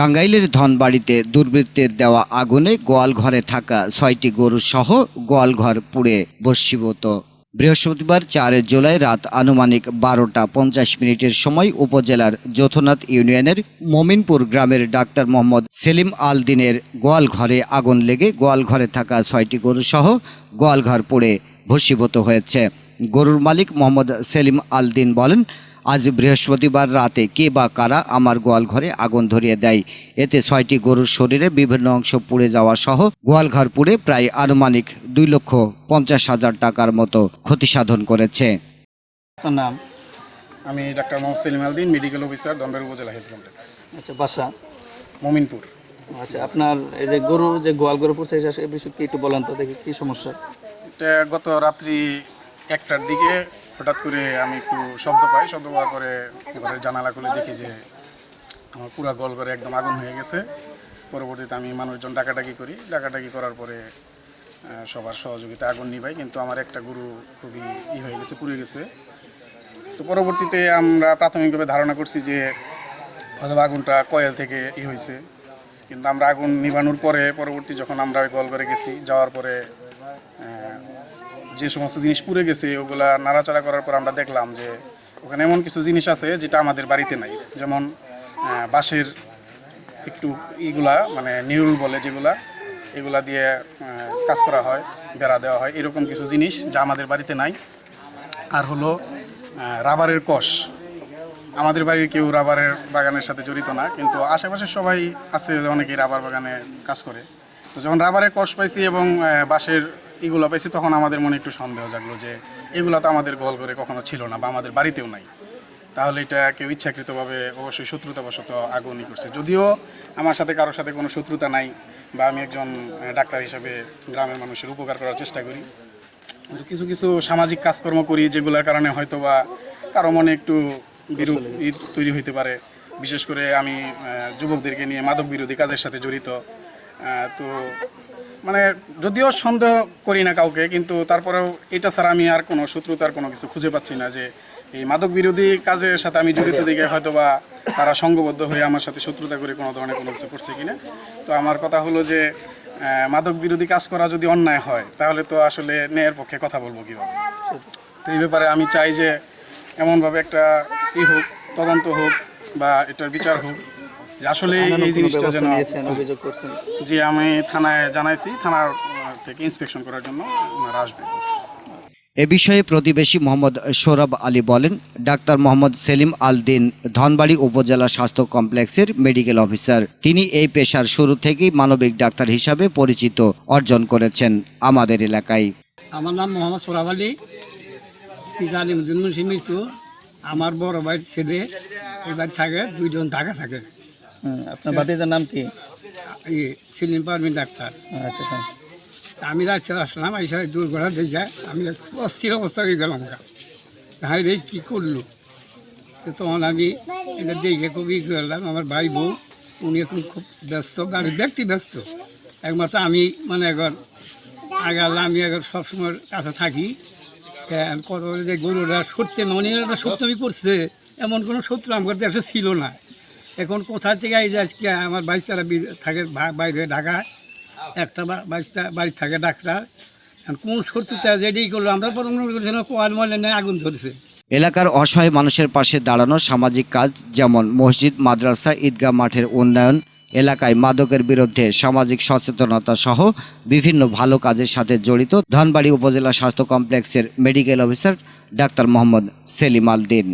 টাঙ্গাইলের ধনবাড়িতে দুর্বৃত্তের দেওয়া আগুনে গোয়াল ঘরে থাকা ছয়টি গরু সহ গোয়ালঘর পুড়ে বস্মীভূত বৃহস্পতিবার চার জুলাই রাত আনুমানিক বারোটা পঞ্চাশ মিনিটের সময় উপজেলার যথনাথ ইউনিয়নের মমিনপুর গ্রামের ডাক্তার মোহাম্মদ সেলিম আল দিনের গোয়াল ঘরে আগুন লেগে গোয়াল ঘরে থাকা ছয়টি গরু সহ গোয়ালঘর পুড়ে ভস্মীভূত হয়েছে। গরুর মালিক মোহাম্মদ সেলিম আল দিন বলেন আজ বৃহস্পতিবার রাতে কে বা কারা আমার গোয়াল ঘরে আগুন ধরিয়ে দেয়? এতে ছয়টি গরুর শরীরে বিভিন্ন অংশ পুড়ে যাওয়া সহ গোয়ালঘর পুড়ে প্রায় আনুমানিক দুই লক্ষ পঞ্চাশ হাজার টাকার মতো ক্ষতি সাধন করেছে। নাম? আমি doctor Mohammad Selim Aldin medical officer দমবের উপজেলা হেলথ কমপ্লেক্স। আচ্ছা বাসা? মমিনপুর। আচ্ছা আপনার এই যে গরু যে গোয়াল গরু পড়ছে এই বিষয়ে কি একটু বলেন তো দেখি কি সমস্যা? এটা গত রাত্রি একটার দিকে হঠাৎ করে আমি একটু শব্দ পাই, শব্দ পাওয়ার পরে ঘরের জানালা খুলে দেখি যে আমার পুরা গল করে একদম আগুন হয়ে গেছে। পরবর্তীতে আমি মানুষজন ডাকাডাকি করি। ডাকাডাকি করার পরে সবার সহযোগিতা আগুন নিভাই। কিন্তু আমার একটা গরু খুবই ই হয়ে গেছে, পুড়ে গেছে। তো পরবর্তীতে আমরা প্রাথমিকভাবে ধারণা করছি যে হয়তো আগুনটা কয়েল থেকে ই হয়েছে। কিন্তু আমরা আগুন নিভানোর পরে, পরবর্তী যখন আমরা ওই গল করে গেছি, যাওয়ার পরে যে সমস্ত জিনিস পুড়ে গেছে, ওগুলা নাড়াচাড়া করার পর আমরা দেখলাম যে ওখানে এমন কিছু জিনিস আছে যেটা আমাদের বাড়িতে নাই। যেমন বাঁশের একটু ইগুলা মানে নিউল বলে যেগুলা, এগুলা দিয়ে কাজ করা হয়, বেড়া দেওয়া হয়, এরকম কিছু জিনিস যা আমাদের বাড়িতে নাই। আর হলো রাবারের কষ। আমাদের বাড়ির কেউ রাবারের বাগানের সাথে জড়িত না, কিন্তু আশেপাশে সবাই আছে, অনেকেই রাবার বাগানে কাজ করে। তো যখন রাবারের কষ পাইছি এবং বাঁশের ইগুলো পাইছি তখন আমাদের মনে একটু সন্দেহ জাগলো যে এগুলো তো আমাদের গোল করে কখনো ছিল না বা আমাদের বাড়িতেও নাই। তাহলে এটা কেউ ইচ্ছাকৃতভাবে অবশ্যই শত্রুতাবশত আগুনই করছে। যদিও আমার সাথে কারোর সাথে কোনো শত্রুতা নাই বা আমি একজন ডাক্তার হিসেবে গ্রামের মানুষের উপকার করার চেষ্টা করি। কিছু কিছু সামাজিক কাজকর্ম করি যেগুলোর কারণে হয়তো বা কারও মনে একটু বিরূপ তৈরি হইতে পারে। বিশেষ করে আমি যুবকদেরকে নিয়ে মাদক বিরোধী কাজের সাথে জড়িত। তো মানে যদিও সন্দেহ করি না কাউকে কিন্তু তারপরেও এটা ছাড়া আমি আর কোনো শত্রুতার কোনো কিছু খুঁজে পাচ্ছি না যে এই মাদক বিরোধী কাজের সাথে আমি জড়িত দিকে হয়তো বা তারা সঙ্গবদ্ধ হয়ে আমার সাথে শত্রুতা করে কোনো ধরনের কোনো কিছু করছে কিনা। তো আমার কথা হলো যে মাদক বিরোধী কাজ করা যদি অন্যায় হয় তাহলে তো আসলে ন্যায়ের পক্ষে কথা বলব কীভাবে? তো এই ব্যাপারে আমি চাই যে এমনভাবে একটা ই হোক তদন্ত হোক বা এটার বিচার হোক আসলে এই জিনিসটা যেন অভিযোগ করছেন। যে আমি থানায় জানাইছি থানার থেকে ইন্সপেকশন করার জন্য ওনারা আসবে এ বিষয়ে প্রতিবেশী মোহাম্মদ সৌরভ আলী বলেন ডাক্তার মোহাম্মদ সেলিম আল দিন ধনবাড়ি উপজেলা স্বাস্থ্য কমপ্লেক্সের মেডিকেল অফিসার। তিনি এই পেশার শুরু থেকেই মানবিক ডাক্তার হিসাবে পরিচিত অর্জন করেছেন আমাদের এলাকায়। আমার নাম মোহাম্মদ সোরাব আলী। আমার বড় ভাইয়ের ছেলে এবার থাকে দুইজন ঢাকা থাকে। আপনার বাতিজার নাম কি? সেলিম পারমিন ডাক্তার। আচ্ছা হ্যাঁ আমি রাস্তায় আসলাম এই সবাই দুর্ঘটনা যায় আমি অস্থির অবস্থা হয়ে গেলাম হ্যাঁ রে কী করল? তখন আমি এটা দেখে খুব ই করলাম আমার ভাই বউ উনি এখন খুব ব্যস্ত গাড়ির ব্যক্তি ব্যস্ত। একমাত্র আমি মানে এখন আগালে আমি এখন সবসময় কাছে থাকি। হ্যাঁ, কত বলে যে গরুরা সত্যি মানে একটা সত্যমি করছে এমন কোনো শত্রু আমার কাছে ছিল না। এখন কোথা থেকে এই আজকে আমার বাইশটারা থাকে বাইরে ঢাকায় একটা বাইশটা বাড়ি থাকে ডাক্তার এখন কোন শত্রুতা যেটাই করল। আমরা পরম করেছিলাম কোয়াল মলে নেয় আগুন ধরছে। এলাকার অসহায় মানুষের পাশে দাঁড়ানো সামাজিক কাজ যেমন মসজিদ মাদ্রাসা ঈদগাহ মাঠের উন্নয়ন এলাকায় মাদকের বিরুদ্ধে সামাজিক সচেতনতা সহ বিভিন্ন ভালো কাজের সাথে জড়িত ধনবাড়ি উপজেলা স্বাস্থ্য কমপ্লেক্সের medical officer doctor Mohammad Selim Al Din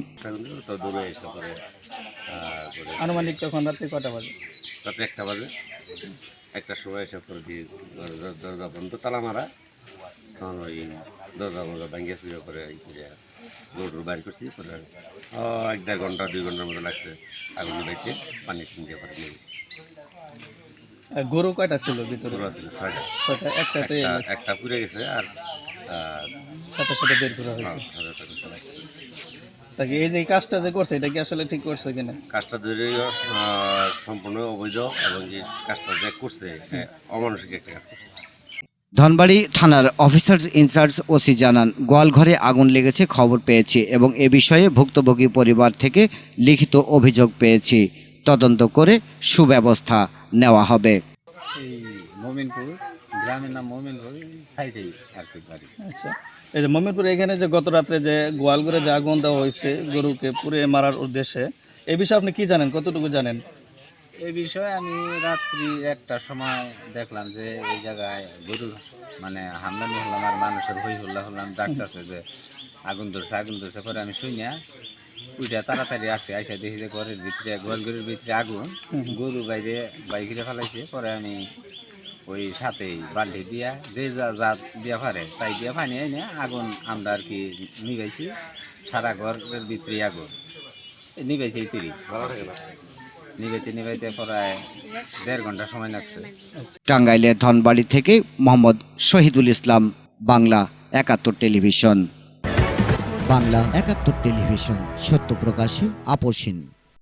তো দূরে এসে করে আহ, করে আনুমানিক তখন রাত্রে কটা বাজে? রাত্রে একটা বাজে। একটা সময় এসে করে দিয়ে দরজা বন্ধ তালা মারা। তখন ওই দরজা মজা ভাঙ্গিয়ে শুয়ে করে গরুর বাইর করছি পরে এক দেড় ঘণ্টা দুই ঘণ্টার মতো লাগছে আগুন নিবাইতে পানি দিয়ে করে নিয়ে গেছি। গরু কয়টা ছিল ভিতরে? গরু আছে ছয়টা। ছয়টা একটা একটা পুড়ে গেছে আর সাথে সাথে বের করা হয়েছে হ্যাঁ, হাজার টাকা চলে। তাকে এই যে এই কাজটা যে করছে এটা কি আসলে ঠিক করছে কিনা? কাজটা ধরে সম্পূর্ণ অবৈধ এবং যে কাজটা যে করছে অমানসিক একটা কাজ করছে। ধনবাড়ি থানার অফিসার্স ইনচার্জ ওসি জানান গোয়ালঘরে আগুন লেগেছে খবর পেয়েছি এবং এ বিষয়ে ভুক্তভোগী পরিবার থেকে লিখিত অভিযোগ পেয়েছি। তদন্ত করে সুব্যবস্থা নেওয়া হবে। মোমিনপুর গ্রামের নাম মোমিনপুর সাইডেই আর কি বাড়ি। আচ্ছা। এই যে মমিনপুর এখানে যে গত রাত্রে যে গোয়ালঘরে যে আগুন দেওয়া হয়েছে গরুকে পুড়ে মারার উদ্দেশ্যে এ বিষয়ে আপনি কি জানেন? কতটুকু জানেন? এই বিষয়ে আমি রাত্রি একটার সময় দেখলাম যে এই জায়গায় গরু মানে হামলানি হলাম আর মানুষের হই হল্লা হলাম। ডাকতেছে যে আগুন ধরছে আগুন ধরছে। পরে আমি না উইটা তাড়াতাড়ি আসছে আইসা দেখি যে ঘরের ভিতরে গোয়াল ঘরের ভিতরে আগুন। গরু বাইরে বাইরে ফেলাইছে। পরে আমি ওই সাথেই বাল্টি দিয়া, যে যা যা দিয়া পারে, তাই দিয়া পানি এনে আগুন আমরা আর কি নিবাইছি সারা ঘরের ভিতরে আগুন। এই তিরি। নিবাইতে নিবাইতে প্রায় দেড় ঘণ্টা সময় লাগছে। টাঙ্গাইলের ধনবাড়ি থেকে মোহাম্মদ শহীদুল ইসলাম, বাংলা একাত্তর টেলিভিশন। বাংলা একাত্তর টেলিভিশন, সত্য প্রকাশে আপোষহীন